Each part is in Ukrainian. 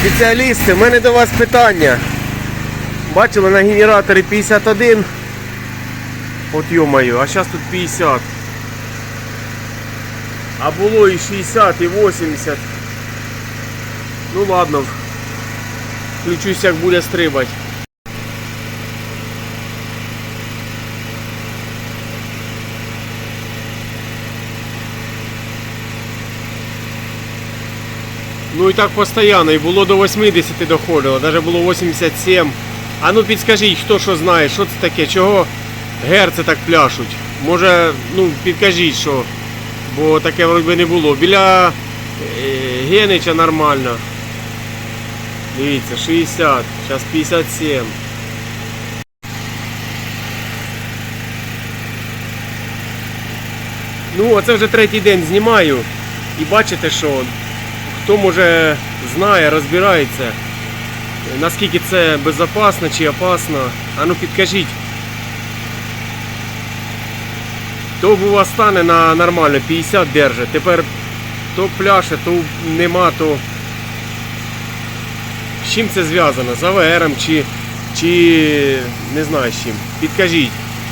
Спеціалісти, в мене до вас питання. Бачили на генераторі 51. От йомаю, а зараз тут 50. А було і 60, і 80. Ну ладно. Включусь, як буде стрибати. Ну і так постійно, і було до 80 доходило, навіть було 87. А ну підскажіть, хто що знає, що це таке, чого герці так пляшуть? Може, ну підкажіть, що, бо таке вроді не було. Біля е, Генича нормально. Дивіться, 60, зараз 57. Ну, оце вже третій день знімаю. І бачите, що хто може знає, розбирається, наскільки це безпечно чи опасно. А ну підкажіть. То бува стане на нормально, 50 держить. Тепер то пляше, то нема, то. З чим це зв'язано? З АВРом чи, чи не знаю з чим. Підкажіть.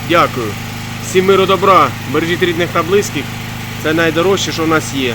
Дякую. Всім миру добра, бережіть рідних та близьких. Це найдорожче, що в нас є.